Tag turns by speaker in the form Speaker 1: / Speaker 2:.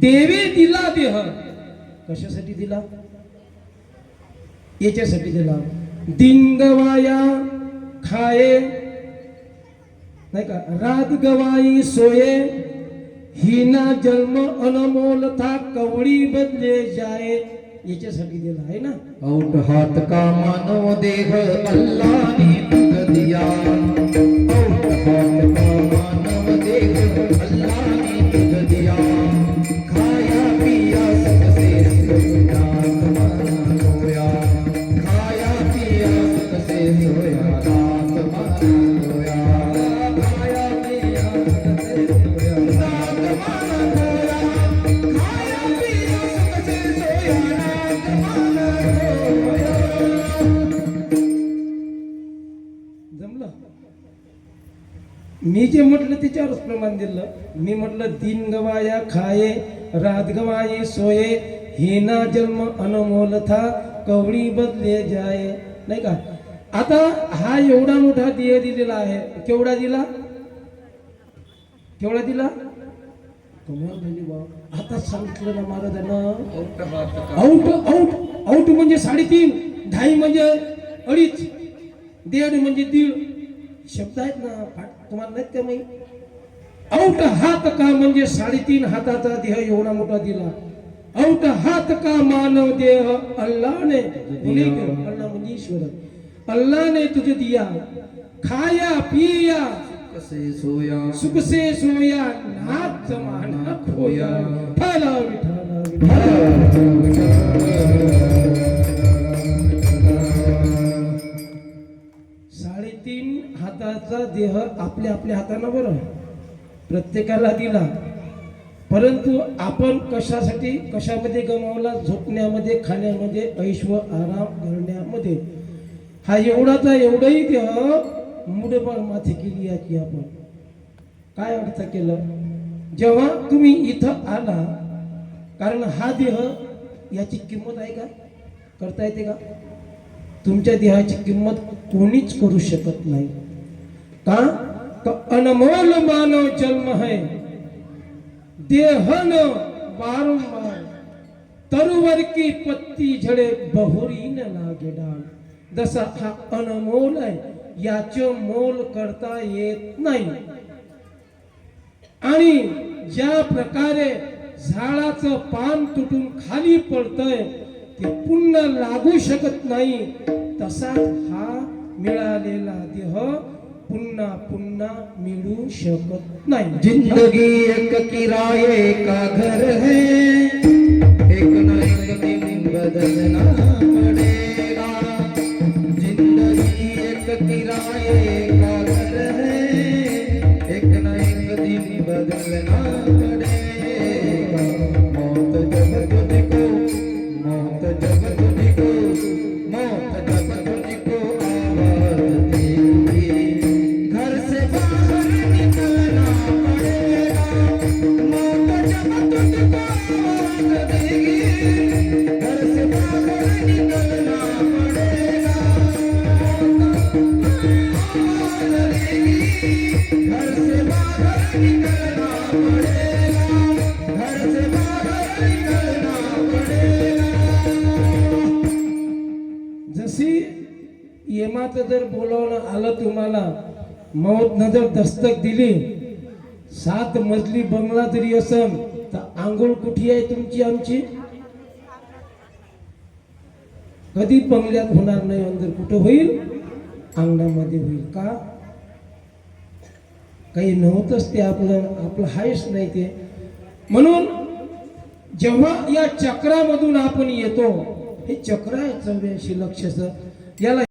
Speaker 1: देवे दिला देह. कशासाठी दिला? याच्यासाठी दिला. दिंगवाया खाये नाही का? रात गवाई सोये हिना जन्म अनमोल था कवळी बदले जाये याच्यासाठी दिला आहे ना?
Speaker 2: औट हात का मानव देह
Speaker 1: मी जे म्हटलं त्याच्यावरच प्रमाण दिलं. मी म्हटलं दिन गवाया खाये रात गवाये सोये हिना जन्म अनमोल था कवळी बदले जाये नाही का? आता हा एवढा मोठा देह दिलेला आहे. केवढा दिला? केवढा दिला. आता सांगितलं ना महाराजांना. आउट आउट आउट म्हणजे साडेतीन ढाई म्हणजे अडीच दीड म्हणजे दीड. शब्द आहेत ना पाठ तुम्हाला नाहीत का माहीत? आउट हात का म्हणजे साडेतीन हाताचा देह एवढा मोठा दिला. आउट हात का मानव देह? अल्लाने अल्लाह म्हणजे ईश्वर. अल्लाने तुझे दिया. खाया पिया.
Speaker 2: कसे सोया.
Speaker 1: सुख से सोया नाच जमाना खोया. ठाला विठाला. साडेतीन हाताचा देह आपल्या आपल्या हातानं बरं. प्रत्येकाला दिला. परंतु आपण कशासाठी कशामध्ये गमावला? झोपण्यामध्ये खाण्यामध्ये ऐश्व आराम करण्यामध्ये. हा एवढाचा एवढंही देह मुडबळ माथी केली याची आपण. काय अर्थ केलं? जेव्हा तुम्ही इथं आला कारण हा देह याची किंमत आहे का? करता येते का? तुमच्या देहाची किंमत कोणीच करू शकत नाही. का? तो अनमोल मानव जन्म है. देहन वारंवार. तरुवर की पत्ती झडे बहुरी न लागे डाळ जसा हा अनमोल आहे याचं मोल करता येत नाही. आणि ज्या प्रकारे झाडाचं पान तुटून खाली पडतंय ते पुन्हा लागू शकत नाही. तसाच हा मिळालेला देह पुन्हा पुन्हा मिळू शकत नाही.
Speaker 2: ज़िंदगी एक किराए का घर है? एक न एक दिन बदलना पड़ेगा। ज़िंदगी एक का घर है? एक न एक दिन बदलना
Speaker 1: येमाचं जर बोलावणं आलं तुम्हाला मौत जर दस्तक दिली सात मजली बंगला जरी असन तर आंघोळ कुठे आहे तुमची आमची? कधी बंगल्यात होणार नाही अंदर कुठं होईल? अंगणामध्ये होईल का? काही नव्हतंच ते आपलं आपलं हायच नाही ते. म्हणून जेव्हा या चक्रामधून आपण येतो हे चक्र आहे चौऱ्याऐंशी लक्षचं याला